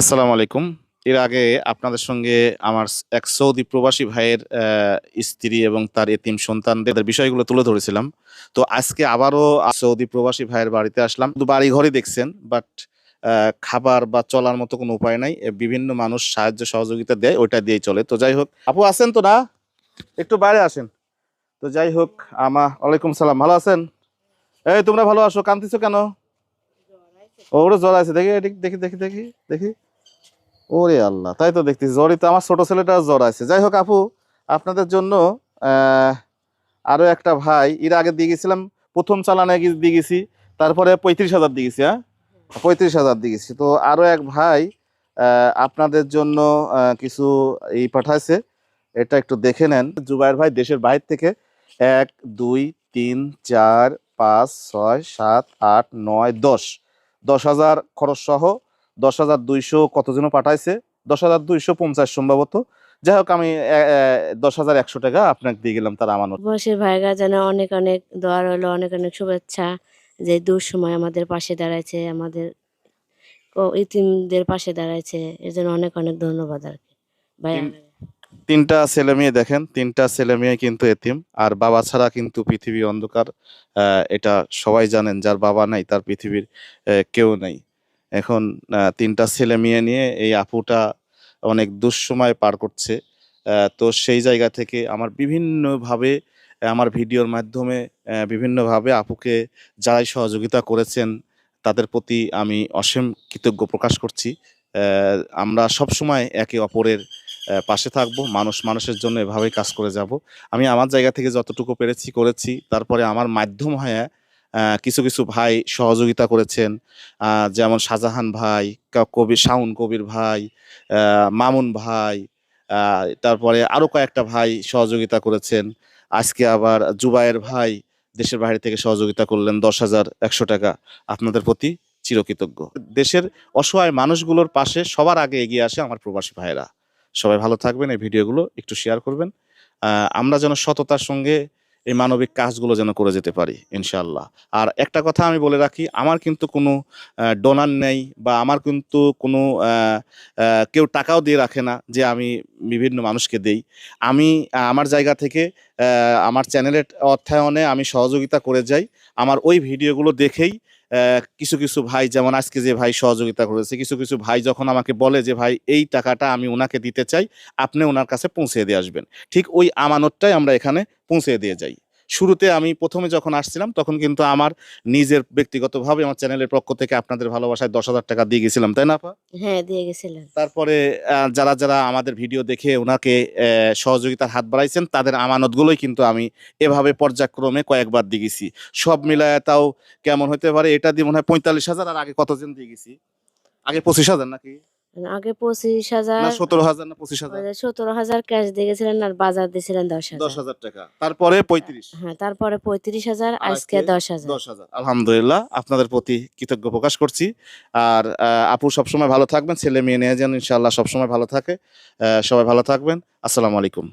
আসসালামু আলাইকুম। এর আগে আপনাদের সঙ্গে আমার এক সৌদি প্রবাসী ভাইয়ের স্ত্রী এবং তার এতিম সন্তানদের বিষয়গুলো তুলে ধরেছিলাম। তো আজকে আবারও সৌদি প্রবাসী ভাইয়ের বাড়িতে আসলাম। শুধু বাড়ি ঘরই দেখছেন, বাট খাবার বা চলার মতো কোনো উপায় নাই। বিভিন্ন মানুষ সাহায্য সহযোগিতা দেয়, ওইটা দিয়েই চলে। তো যাই হোক, আপু আছেন তো না? একটু বাইরে আসেন। তো যাই হোক, আমা, ওয়ালাইকুম সালাম। ভালো আছেন? এই, তোমরা ভালো আসো কান্দিছো কেন? ওরে জ্বর আছে। দেখি দেখি দেখি দেখি দেখি। ওরে আল্লাহ তাই তো দেখতেছি জ্বরই তো আমার ছোট ছেলেটা জ্বর আছে। যাই হোক আপু আপনাদের জন্য আহ, আরও একটা ভাই এর আগে দিয়ে গেছিলাম প্রথম চালানে দিয়ে গেছি তারপরে পঁয়ত্রিশ হাজার দিয়ে গেছি হ্যাঁ? পঁয়ত্রিশ হাজার দিয়ে গেছি। তো আরও এক ভাই আপনাদের জন্য কিছু এই পাঠাইছে এটা একটু দেখে নেন। জুবাইর ভাই দেশের বাইরে থেকে এক দুই তিন চার পাঁচ ছয় সাত আট নয় দশ দশ হাজার খরচ সহ দশ হাজার দুইশো কত যেন পাঠাইছে? দশ হাজার দুইশো পঞ্চাশ সম্ভবত। যাই হোক আমি দশ হাজার একশো টাকা আপনাকে দিয়ে গেলাম তার আমানত। বসের ভাইরা যেন অনেক অনেক দোয়া রইল অনেক অনেক শুভেচ্ছা যে দূর সময় আমাদের পাশে দাঁড়াইছে আমাদের ইতিমদের পাশে দাঁড়াইছে এর জন্য অনেক অনেক ধন্যবাদ আর কি। ভাই তিনটা ছেলে মেয়ে দেখেন তিনটা ছেলে মেয়ে কিন্তু এতিম আর বাবা ছাড়া কিন্তু পৃথিবী অন্ধকার এটা সবাই জানেন যার বাবা নাই তার পৃথিবীর কেউ নেই। এখন তিনটা ছেলে মেয়ে নিয়ে এই আপুটা অনেক দুঃসময় পার করছে। তো সেই জায়গা থেকে আমার বিভিন্নভাবে, আমার ভিডিওর মাধ্যমে বিভিন্নভাবে আপুকে যারাই সহযোগিতা করেছেন, তাদের প্রতি আমি অসীম কৃতজ্ঞ প্রকাশ করছি। আমরা সব সময় একে অপরের পাশে থাকব, মানুষ মানুষের জন্য এভাবেই কাজ করে যাব। আমি আমার জায়গা থেকে যতটুকু পেরেছি, করেছি, তারপরে আমার মাধ্যম হয়ে কিছু কিছু ভাই সহযোগিতা করেছেন। যেমন শাহজাহান ভাই কবির শাউন কবির ভাই মামুন ভাই তারপরে আরও কয়েকটা ভাই সহযোগিতা করেছেন। আজকে আবার জুবায়ের ভাই দেশের বাইরে থেকে সহযোগিতা করলেন দশ হাজার একশো টাকা। আপনাদের প্রতি চিরকৃতজ্ঞ। দেশের অসহায় মানুষগুলোর পাশে সবার আগে এগিয়ে আসে আমার প্রবাসী ভাইয়েরা। সবাই ভালো থাকবেন, এই ভিডিওগুলো একটু শেয়ার করবেন। আমরা যেন সততার সঙ্গে এই মানবিক কাজগুলো যেন করে যেতে পারি ইনশাল্লাহ আর একটা কথা আমি বলে রাখি, আমার কিন্তু কোনো ডোনার নেই বা আমার কিন্তু কোনো কেউ টাকাও দিয়ে রাখে না যে আমি বিভিন্ন মানুষকে দেই। আমি, আমার জায়গা থেকে আমার চ্যানেলের অর্থায়নে আমি সহযোগিতা করে যাই। আমার ওই ভিডিওগুলো দেখেই কিছু কিছু ভাই যেমন আজকে যে ভাই সহযোগিতা করেছে, কিছু কিছু ভাই যখন আমাকে বলে যে, ভাই, এই টাকাটা আমি ওনাকে দিতে চাই, আপনি ওনার কাছে পৌঁছে দিয়ে আসবেন। ঠিক ওই আমানতটাই আমরা এখানে পৌঁছে দিয়ে যাই। শুরুতে আমি প্রথমে যখন আসছিলাম তখন কিন্তু আমার নিজের ব্যক্তিগতভাবে আমার চ্যানেলের পক্ষ থেকে আপনাদের ভালোবাসায় দশ হাজার টাকা দিয়ে গেছিলাম তাই না আপা? হ্যাঁ দিয়ে গেছিলেন। তারপরে যারা যারা আমাদের ভিডিও দেখে ওনাকে সহযোগিতার হাত বাড়াইছেন তাদের আমানতগুলোই কিন্তু আমি এভাবে পর্যায়ক্রমে কয়েকবার দিয়ে গেছি। সব মিলায় তাও কেমন হতে পারে এটা দিয়ে মনে হয় পঁয়তাল্লিশ হাজার আর আগে কতজন দিয়ে গেছি? আগে পঁচিশ হাজার নাকি? আগে পঁচিশ হাজার সতেরো হাজার না পঁচিশ হাজার? সতেরো হাজার ক্যাশ দিয়েছিলেন আর বাজার দিয়েছিলেন দশ দশ হাজার হাজার টাকা। তারপরে পঁয়ত্রিশ? হ্যাঁ তারপরে পঁয়ত্রিশ হাজার আজকে দশ হাজার। দশ হাজার। আলহামদুলিল্লাহ আপনাদের প্রতি কৃতজ্ঞ প্রকাশ করছি। আর আপু সবসময় ভালো থাকবেন ছেলে মেয়ে নিয়ে যেন ইনশাল্লাহ সবসময় ভালো থাকে। সবাই ভালো থাকবেন। আসসালামু আলাইকুম।